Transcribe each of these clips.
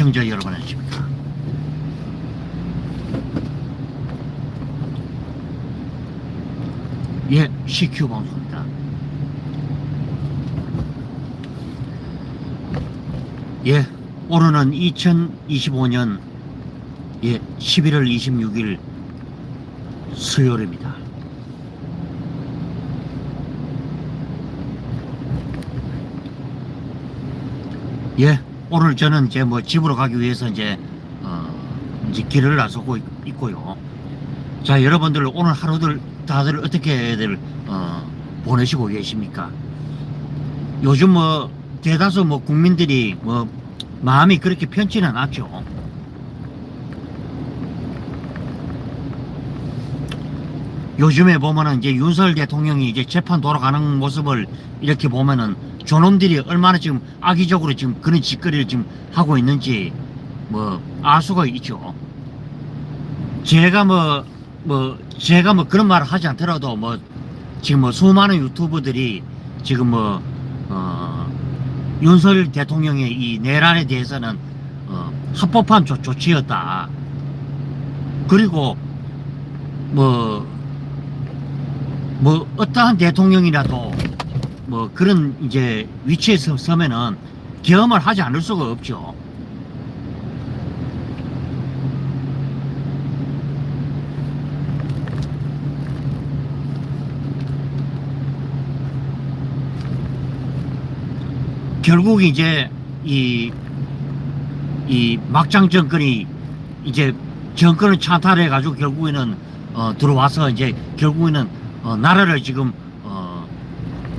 시청자 여러분 안녕하십니까? 예 CQ 방송입니다. 예 오늘은 2025년 예 11월 26일 수요일입니다. 예, 오늘 저는 이제 뭐 집으로 가기 위해서 이제 어 이제 길을 나서고 있- 있고요. 자, 여러분들 오늘 하루들 다들 어떻게들 어 보내시고 계십니까? 요즘 뭐 대다수 뭐 국민들이 뭐 마음이 그렇게 편치는 않죠. 요즘에 보면은 이제 윤석열 대통령이 이제 재판 돌아가는 모습을 이렇게 보면은 저놈들이 얼마나 지금 악의적으로 지금 그런 짓거리를 지금 하고 있는지 뭐 알 수가 있죠. 제가 뭐, 뭐, 제가 뭐 그런 말을 하지 않더라도 뭐 지금 뭐 수많은 유튜버들이 지금 뭐, 어, 윤석열 대통령의 이 내란에 대해서는 어, 합법한 조, 조치였다. 그리고 뭐, 뭐 어떠한 대통령이라도 뭐 그런 이제 위치에 서, 서면은 경험을 하지 않을 수가 없죠. 결국 이제 이, 이 막장 정권이 이제 정권을 찬탈해 가지고 결국에는 어, 들어와서 이제 결국에는 어, 나라를 지금 어,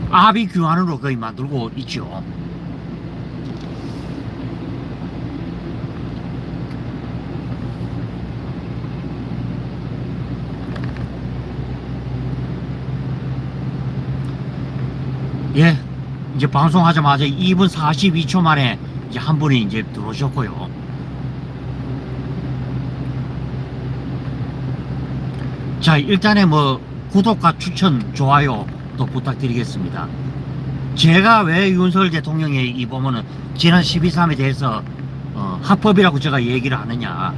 아비 규환으로 거의 만들고 있죠. 예, 이제 방송하자마자 2분 42초 만에 이제 한 분이 이제 들어오셨고요. 자, 일단에 뭐 구독과 추천, 좋아요 또 부탁드리겠습니다. 제가 왜 윤석열 대통령의 이 보면은 지난 12.3에 대해서 어, 합법이라고 제가 얘기를 하느냐.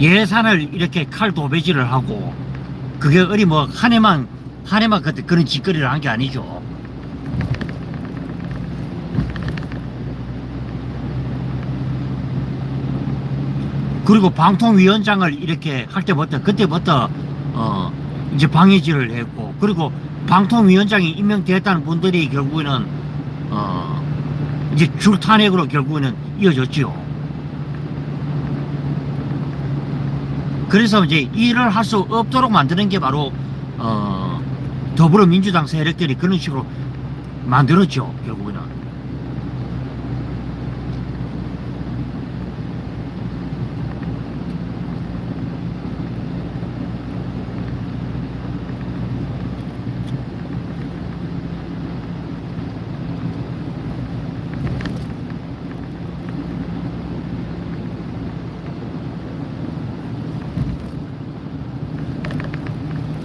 예산을 이렇게 칼 도배질을 하고 그게 어리 뭐 한 해만 한 해만 그때 그런 짓거리를 한 게 아니죠. 그리고 방통위원장을 이렇게 할 때부터 그때부터 어 이제 방해질을 했고 그리고 방통위원장이 임명됐다는 분들이 결국에는 어 이제 줄탄핵으로 결국에는 이어졌지요. 그래서 이제 일을 할 수 없도록 만드는 게 바로 어 더불어민주당 세력들이 그런 식으로 만들었죠 결국에는.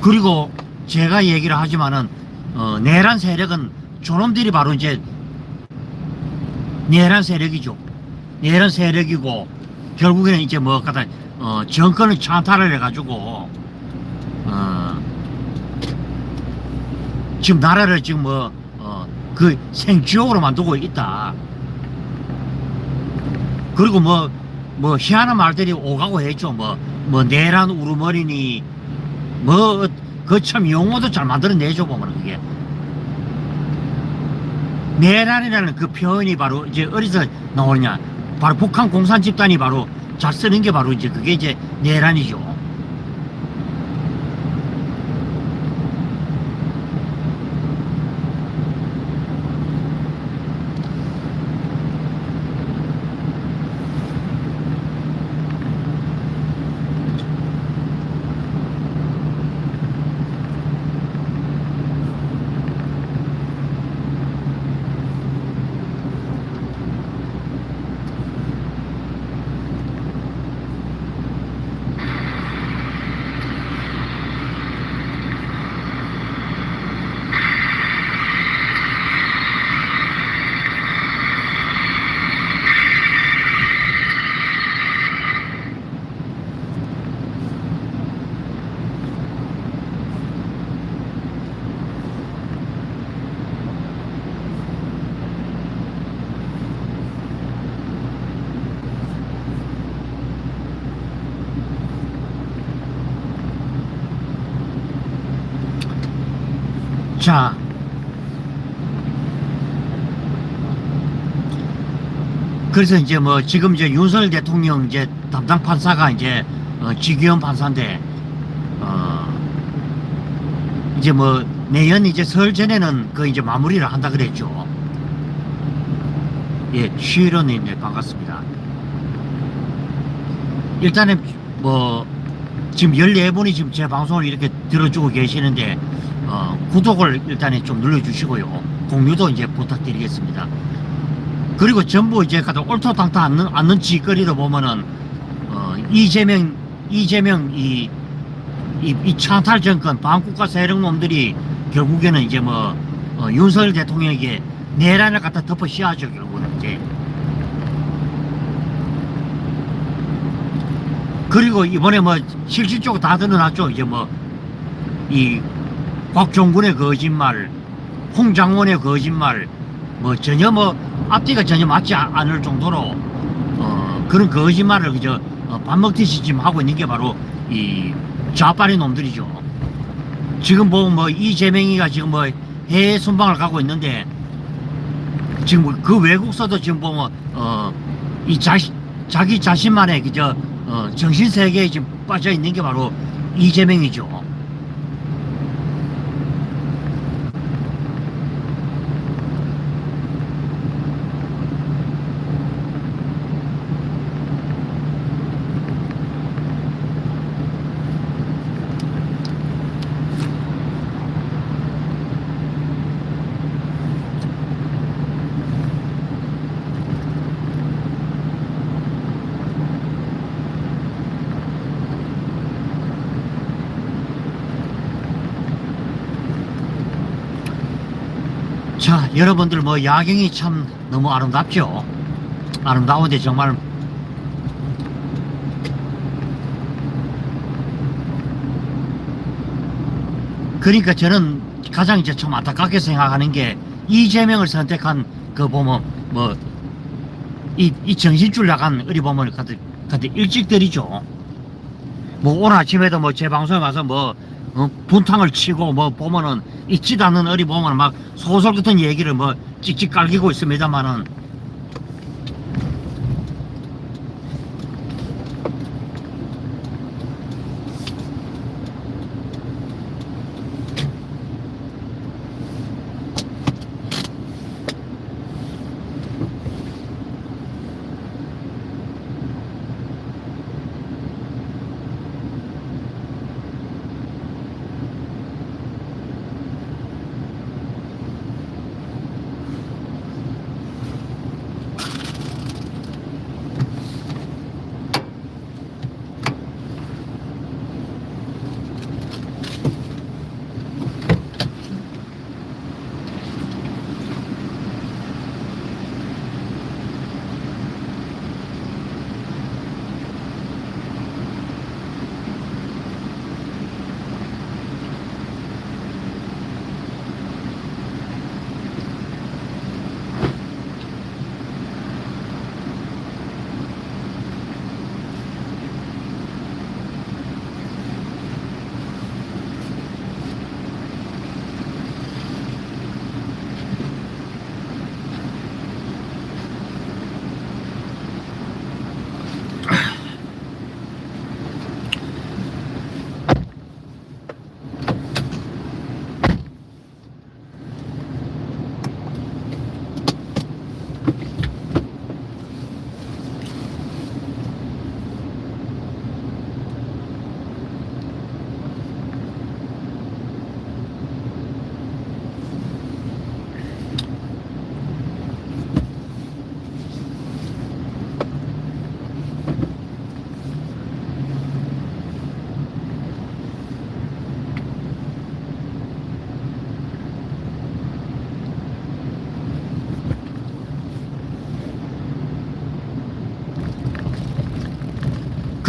그리고 제가 얘기를 하지만은 어, 내란 세력은 저놈들이 바로 이제 내란 세력이죠. 내란 세력이고 결국에는 이제 뭐 갖다 어, 정권을 찬탈을 해가지고 어, 지금 나라를 지금 뭐그 생지옥으로 만들고 있다. 그리고 뭐뭐 희한한 말들이 오가고 했죠. 뭐뭐 내란 우르머리니 뭐 그 참 용어도 잘 만들어내죠 보면 그게. 내란이라는 그 표현이 바로 이제 어디서 나오느냐. 바로 북한 공산 집단이 바로 잘 쓰는 게 바로 이제 그게 이제 내란이죠 자. 그래서 이제 뭐 지금 이제 윤석열 대통령 이제 담당 판사가 이제 어, 지기현 판사인데 어 이제 뭐 내년 이제 설 전에는 그 이제 마무리를 한다 그랬죠. 예, 쉬런님 네, 반갑습니다. 일단은 뭐 지금 14분이 지금 제 방송을 이렇게 들어주고 계시는데 어, 구독을 일단은 좀 눌러주시고요. 공유도 이제 부탁드리겠습니다. 그리고 전부 이제 가다 옳토당타 않는, 않는 짓거리도 보면은 어, 이재명 이재명 이, 이, 이 찬탈 정권 반국가 세력놈들이 결국에는 이제 뭐 어, 윤석열 대통령에게 내란을 갖다 덮어 씌워죠 결국은 이제 그리고 이번에 뭐 실질적으로 다 드러났죠 이제 뭐 이 곽종군의 거짓말 홍 장원의 거짓말 뭐 전혀 뭐 앞뒤가 전혀 맞지 아- 않을 정도로 어 그런 거짓말을 그저 어, 밥 먹듯이 지금 하고 있는 게 바로 이 좌빨이 놈들이죠. 지금 보면 뭐 이재명이가 지금 뭐 해외 순방을 가고 있는데 지금 그 외국서도 지금 보면 어 이 자시 자기 자신만의 그저 어 정신 세계에 지금 빠져 있는 게 바로 이재명이죠. 자, 여러분들 뭐 야경이 참 너무 아름답죠. 아름다운데 정말 그러니까 저는 가장 이제 좀 안타깝게 생각하는 게 이재명을 선택한 그 보면 뭐 이 이 정신줄 나간 어리 보면 가드 가드 일찍들이죠. 뭐 오늘 아침에도 뭐 제 방송에 가서 뭐 어, 분탕을 치고 뭐 보면은 있지도 않는 어리 보면 막 소설 같은 얘기를 뭐 찍찍 깔기고 있습니다만은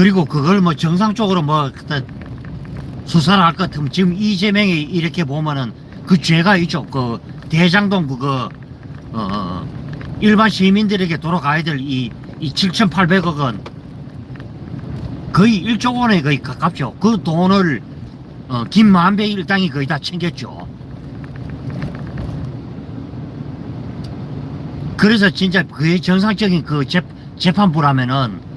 그리고 그걸 뭐 정상적으로 뭐 그때 수사를 할 것 같으면 지금 이재명이 이렇게 보면은 그 죄가 있죠. 그 대장동 그거 어 일반 시민들에게 돌아가야 될이 이 7,800억은 거의 1조 원에 거의 가깝죠. 그 돈을 어, 김만배 일당이 거의 다 챙겼죠. 그래서 진짜 그의 정상적인 그 재, 재판부라면은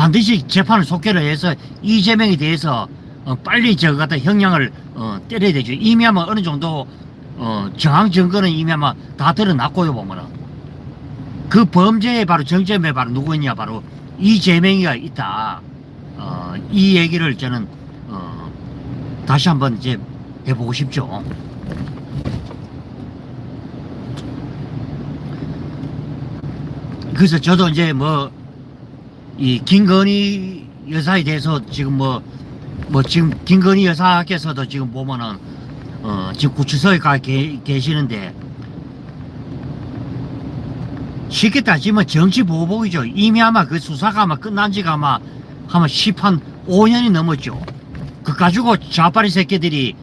반드시 재판을 속개를 해서 이재명에 대해서 어, 빨리 저 갖다 형량을 어, 때려야 되죠. 이미 아마 어느 정도 어, 정황 증거는 이미 아마 다 드러났고요 보면은 그 범죄의 바로 정점에 바로 누구냐 바로 이재명이가 있다. 어, 이 얘기를 저는 어, 다시 한번 이제 해보고 싶죠. 그래서 저도 이제 뭐 이 김건희 여사에 대해서 지금 뭐 뭐 지금 김건희 여사께서도 지금 보면은 어 지금 구치소에 가 계, 계시는데 쉽게 따지면 정치 보복이죠. 이미 아마 그 수사가 아마 끝난 지가 아마 아마 10한 5년이 넘었죠. 그 가지고 좌파리 새끼들이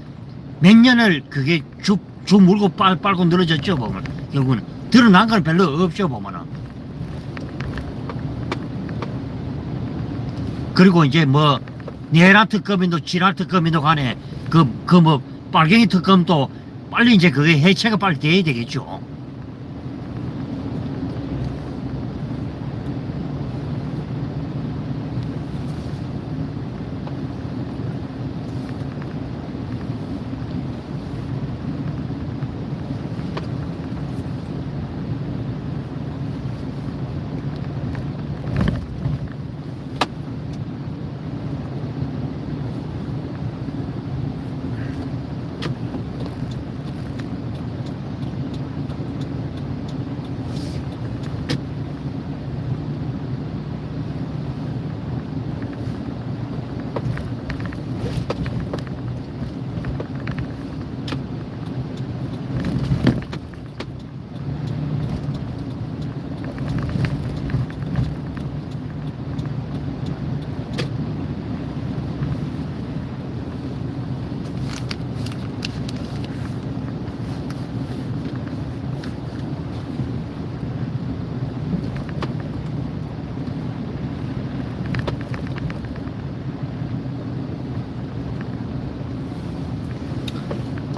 몇 년을 그게 주, 주 물고 빨, 빨고 늘어졌죠, 보면. 결국은. 드러난 건 별로 없죠, 보면은. 그리고 이제 뭐, 내란 특검인도 지랄 특검인도 간에 그, 그 뭐, 빨갱이 특검도 빨리 이제 그게 해체가 빨리 돼야 되겠죠.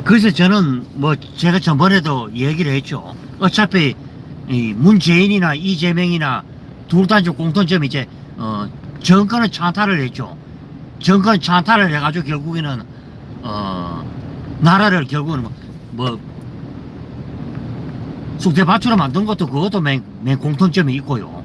그래서 저는 뭐 제가 전번에도 얘기를 했죠. 어차피 이 문재인이나 이재명이나 둘 다 이제 공통점이 이제 어 정권을 찬탈을 했죠. 정권 찬탈을 해가지고 결국에는 어 나라를 결국은 뭐, 뭐 쑥대밭으로 만든 것도 그것도 맨, 맨 공통점이 있고요.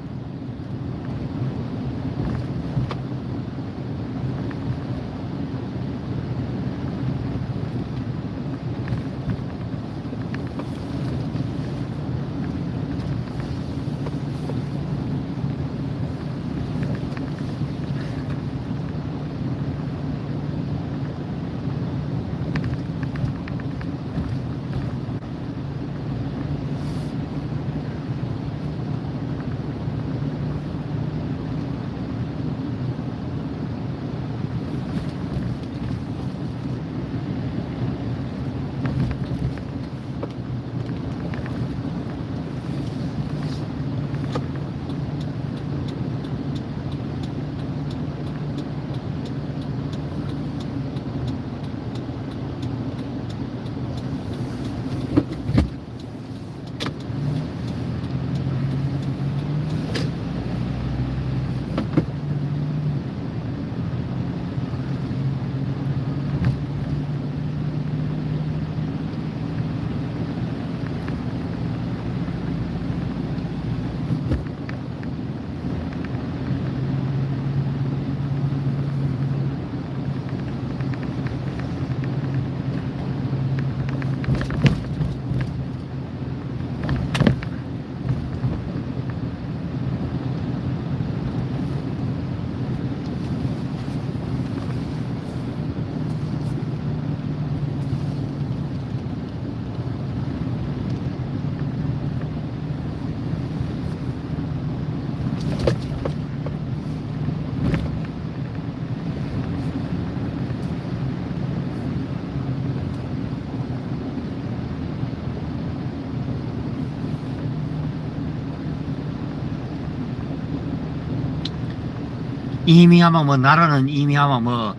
이미 아마 뭐 나라는 이미 아마 뭐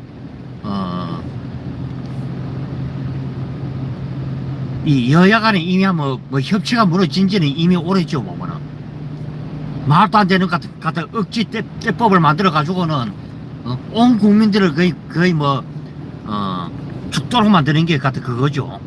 어, 이 여야 간에 이미 뭐, 뭐 협치가 무너진 지는 이미 오래죠 보면은 말도 안 되는 것 같은, 같은 억지 떼, 떼법을 만들어 가지고는 어, 온 국민들을 거의 거의 뭐 어, 죽도록 만드는 게 같은 그거죠.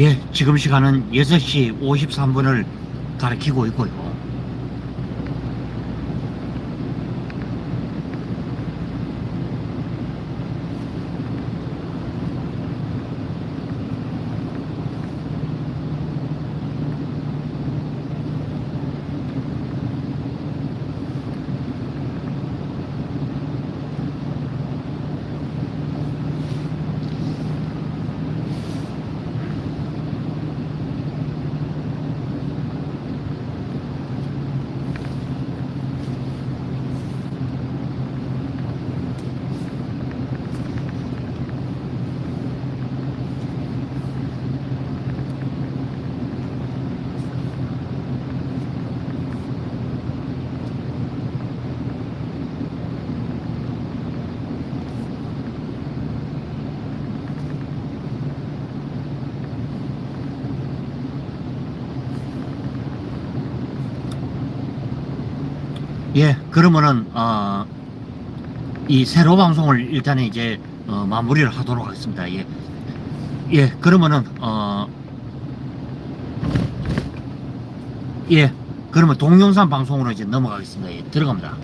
예, 지금 시간은 6시 53분을 가리키고 있고요. 예, 그러면은 어, 이 세로 방송을 일단 이제 어, 마무리를 하도록 하겠습니다. 예, 예, 그러면은 어, 예, 그러면 동영상 방송으로 이제 넘어가겠습니다. 예, 들어갑니다.